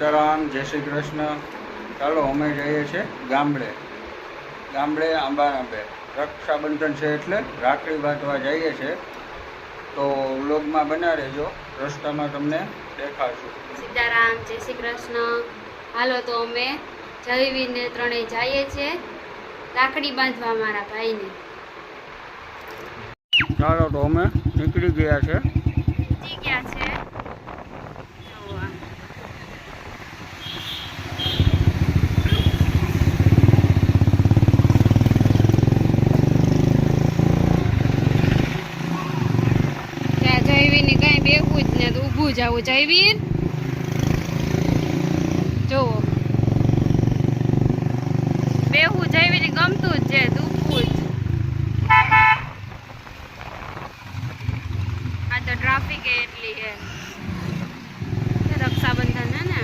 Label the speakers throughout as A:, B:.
A: સીતારામ જય શ્રી કૃષ્ણ. ચાલો અમે જઈએ છીએ ગામડે. ગામડે આંબાનાબે રક્ષાબંધન છે એટલે રાખડી બાંધવા જઈએ છીએ. તો વ્લોગમાં બના રહેજો. રસ્તામાં તમને દેખાડશું.
B: સીતારામ જય શ્રી કૃષ્ણ. હાલો તો અમે જયવીને ત્રણેય જઈએ છીએ રાખડી બાંધવા મારા ભાઈને.
A: ચાલો તો અમે નીકળી ગયા છે.
B: નીકળી ગયા છે જુઓ આ. ત્યાં જયવીરને કાંઈ બેહવું જ ને જય વીર. જયવીર જુઓ બેહવું જયવીરને ગમતું જ છે, દુખવું જ. આ તો ટ્રાફિક એટલી છે. રક્ષાબંધન હે ને?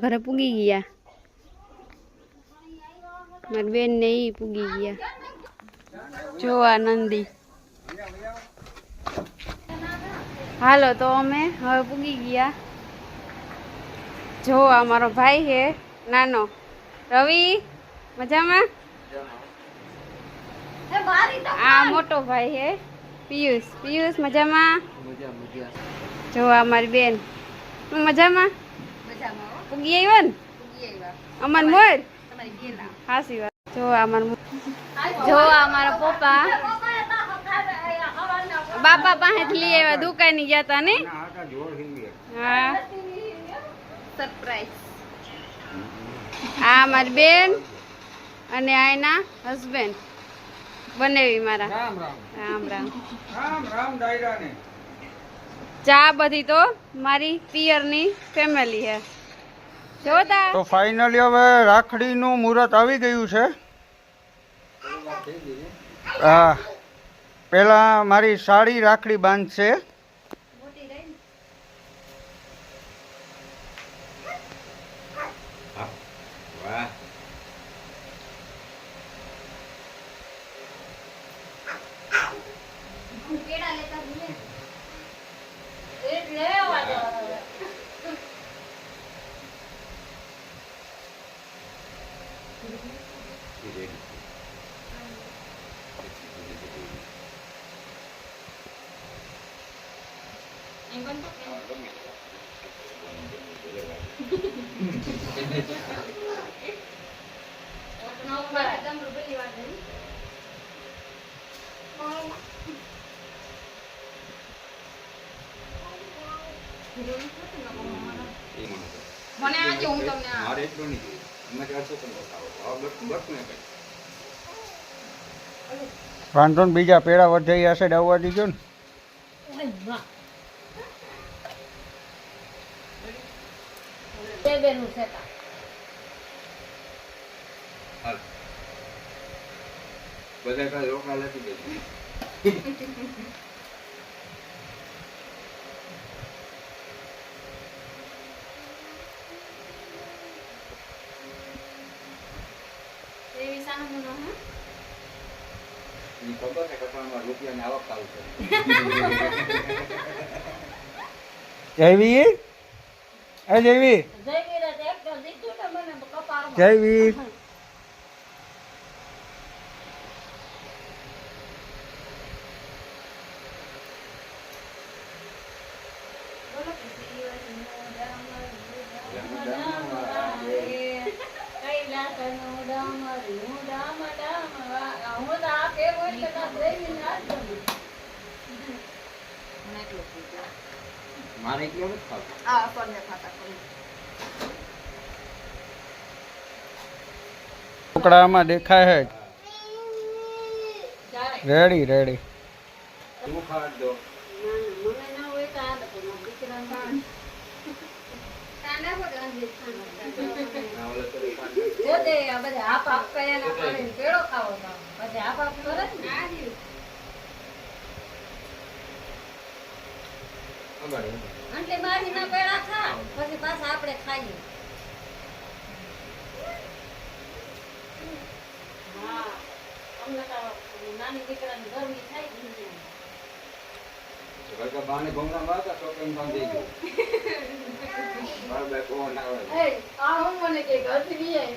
B: ઘરે પૂગી ગયા. મારી બેન ને એ પૂગી ગયા. જો આ નંદી. હાલો તો અમે હવે પૂગી ગયા. જો આ મારો ભાઈ છે નાનો. રવિ મજામાં? આ મોટો ભાઈ છે પિયુષ. પિયુષ મજામાં? જો આ મારી બેન. મજામાં? મજામાં પૂગી આવ્યા ને? અમન મોર? હા સિવા જો અમાર મારા. જો અમારા પપ્પા. બાપા પાસેથી લઈ આવ્યા દુકાને ગયા તા ને? હા. સરપ્રાઈઝ. આ મારી બેન અને આ એના હસબન્ડ. બનેવી મારા.
A: રામ રામ.
B: રામ રામ.
A: રામ
B: ચા બધી તો. મારી પિયરની ફેમિલી જોતા
A: તો ફાઇનલી હવે રાખડીનું મુહૂર્ત આવી ગયું છે. હા. પેલા મારી સાડી રાખડી બાંધશે.
B: મને આજે હું તમને
C: મારે એટલું નહીં જોઈએ. એમાં ચારસો પંદર થાવ. હવે બસ- બસ ને કંઈ.
A: વાંધો ને બીજા પેડા વધાઈ હશે ડાવવા દીધો ને
C: બધા રોકા નથી દેતી
B: એવી સાનું નો હે
C: એની ખબર ને કપાળમાં આવક ચાલુ
A: જયવી એ જયવી
D: જય વિરાટ એક તો દીધું ને મને કપાળમાં.
A: જયવી
B: બોલો કે દિવસ
D: કૈલાસનું ડામરું ડામ ડામ વા- હું તો આ કેવું એટલે કાં જઈને આ જ ગમે.
C: મારે એકલો નથી ખાતું.
B: આ કોને ખાતા
A: ટુકડામાં દેખાય છે. Ready ready.
C: દો.
D: આ બધા આપ આપ કરે ના કરે કેળો ખાવો પછી આપ આપ કરે ને?
B: આ રહ્યું.
C: અમારે
D: એટલે મારી ના પેડા ખા પછી પાછા આપણે ખાઈએ. નાની દીકરાની ગરમી થાય
C: બાને ભમરા મારતા છોકરીને કામ ગયું? બે કોણ આવે?
D: આ હું મને કે ઘરથી લઈ આય.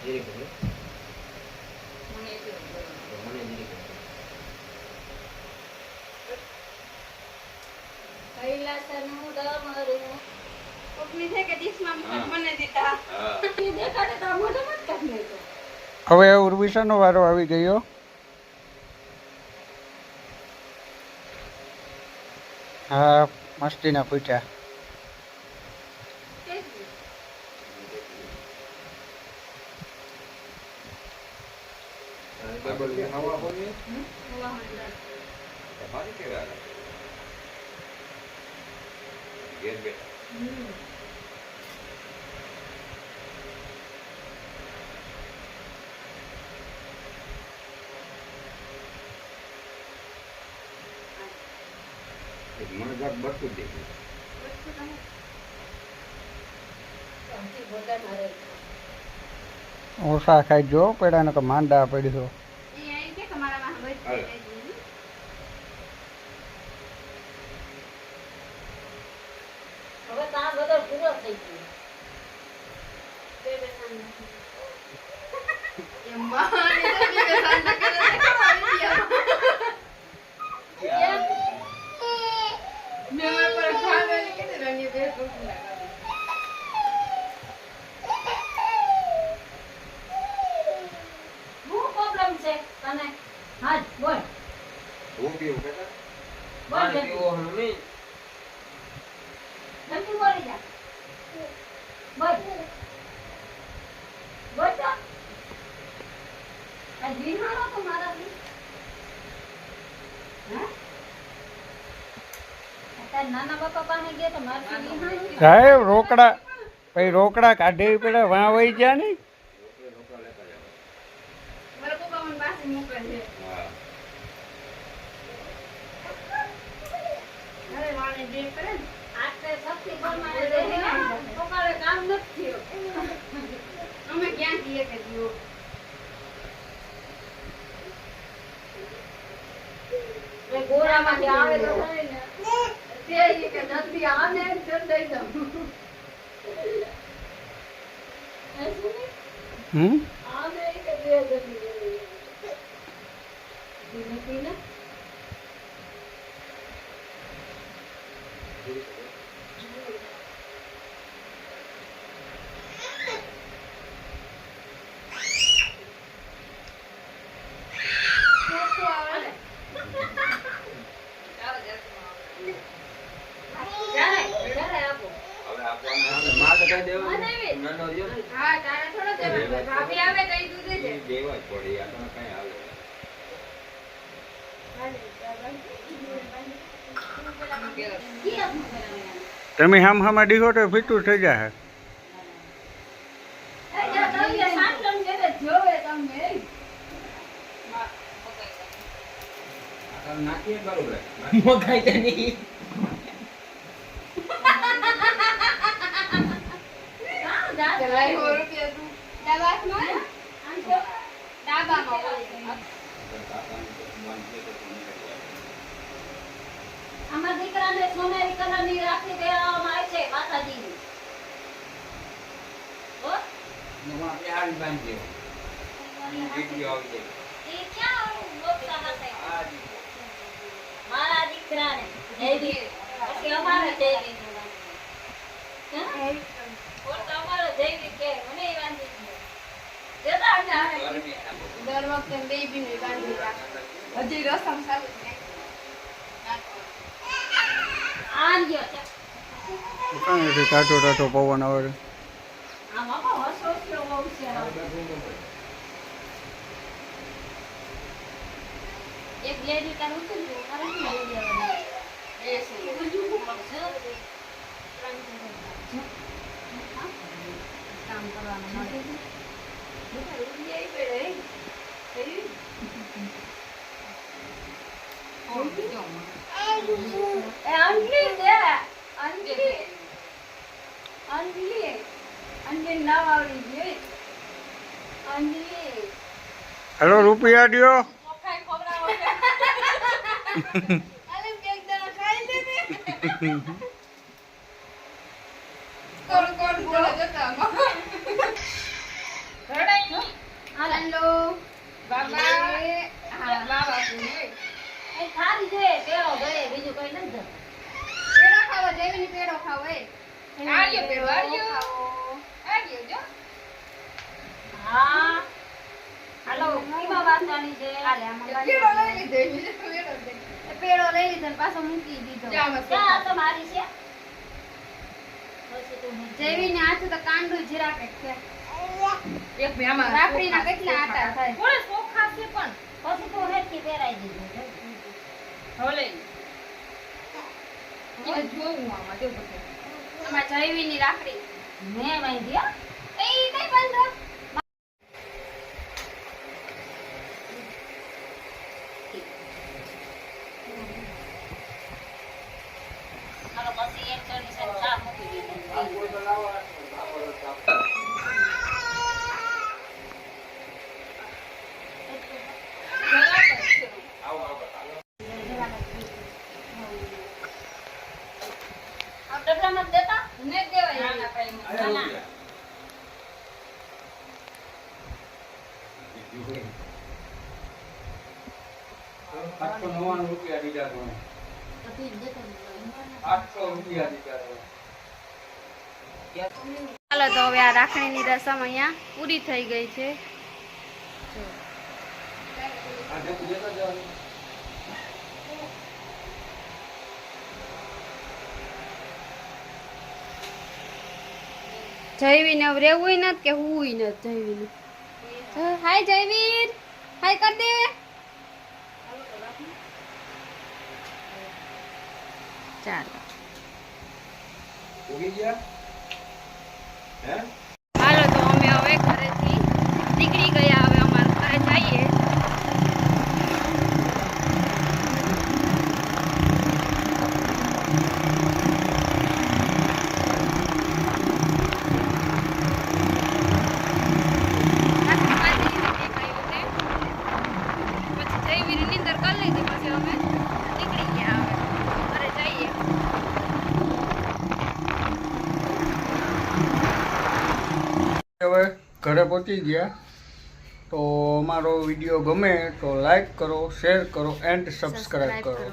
C: ધીરે કરો
D: મને એટલું બરાબર.
C: મને ધીરે કરો
D: કૈલાસનું ડમરું
B: કોકની છે કે ડીશમાં મને દીધા
D: દેખાડે તો આ મોઢામાં જ કાઢી
A: હવે ઉર્વિશાનો વારો આવી ગયો. હા મસ્તીના પૂછ્યા
C: ડબલ ખાવા હોય તમારે કેવા ઘેર બેઠા એક મણગાટ દેખ્યું.
A: ઓછા ખાઈ જો, પેડા કે માંડા પડી તો
B: એ અહીં કે તમારામાં હવે જ
C: હાલે.
D: હવે તો બધો હા બોલ
C: હું પીવું
D: બોલ બોલી જા. બોલ. બોલ તો. આ જીનાનો તો
A: સાહેબ રોકડા. પછી રોકડા કાઢી પડે વાં વહી ગયા ને
C: રોકડે રોકડા લેતા જાવ
B: મારા પપ્પા મોકલે છે.
D: નથી
B: અમે ક્યાં જઈએ કે જુઓ.
D: એ આવે તો ને. તે કે જલ્દી આને જ દઈ દઉં. એ શું ને?
A: હમ
D: આને ઈ કે દે જલ્દી. ને
C: હવે આપવાનું માર તો કઈ દેવાનું નાનો રહ્યો ને
B: હા તારે થોડો દેવાનો ભાભી આવે તો ઈ તું દેજે
C: એ દેવા જ પડે આ તો કઈ હાલે
A: તમે હામ હામાં દીખો તો ફીટું થઈ જાય
B: રૂપિયા
D: આમાં દીકરાને સોનેરી કલરની રાખડી પહેરાવવામાં આવે છે માતાજીની હો?
C: આપણે હારી બાંધી દેવાનું વીડિયો આવી જાય
D: ઈ ક્યાં આવું લોકતા હશે? મારા દીકરાને જયદીપ. પછી અમારે જયદીપ. હે? બોલ તો અમારે જયદીપ કે મને ય વાંધી છે. જતા અમને આવે.
C: ગરમી આપો.
B: દર વખતે બેબી ને બાંધી રાખ હજી રસમ ચાલુ છે.
A: કાંઈ ટાટો પવન આવે.
D: એક લેડી કાલ ઉતરી ગયો. કાલ ઉતરી ગયો દેવાની. એ છે. કામ કરવાનું મળે. એ અંજલી દે અંજલી અંજલી અંજલી નામ આવડી ગઈ અંજલી
A: હેલો રૂપિયા દ્યો
D: ચોખાઈ ખવડાવો છે.
B: અલે કેક દાણા ખાઈ લેને કોણ કોણ બોલે જતા
D: રડાઈ નહીં. હાલે.
B: હેલો બાબા હા બાબા
D: એ ખારી જોઈએ પેલો ગયે બીજું કઈ નથી જતું.
B: પેડો ખાવો એ
D: આર્યો પેડો, આર્યો.
B: આર્યો જો
D: હા હાલો કીમાં બાંધવાની છે. આમાં
B: પેડો લઈ લીધો બીજો પેડો દે
D: પેડો લઈ લીધો પાછો મૂકી દીધો. ક્યાં હતો મારી છે. પછી
B: જેવી ને હાથ તો કાંડું જરાક છે.
D: એક બે આમાં
B: રાખડીના કેટલા આટા થાય?
D: કોણ ચોખા છે પણ. પછી તો હેઠી પહેરાઈ દીધું
B: આમાં જયવીની રાખડી.
D: મેં હો.
B: એ કઈ બંધો
D: હાલો પછી એક ચણી છે ને ચા મૂકી દીધી આ ડબલામાં જ દેતા
B: ને દેવાય
D: ના, ના, કઈ
C: અરે
D: ના, ના.
C: રૂપિયા. આઠસો નવ્વાણું રૂપિયા દીધા તમે. આઠસો રૂપિયા દીધા તમે.
B: ચાલો તો હવે આ રાખડીની રસમ અહીંયા પૂરી થઈ ગઈ છે.
C: જવાનું.
B: રહેવું નથી કે હું નથી જયવીને હાય જયવીર. હાય કર દે ચાલો
C: ગયા? હે
B: હાલો તો અમે હવે ઘરેથી નીકળી ગયા હવે અમારા ઘરે જઈએ પછી જયવીર નીંદર કરી લીધી પછી અમે નીકળી ગયા હવે ઘરે જઈએ
A: હવે ઘરે પહોંચી ગયા. તો અમારો વીડિયો ગમે તો લાઈક કરો શેર કરો એન્ડ સબસ્ક્રાઈબ કરો.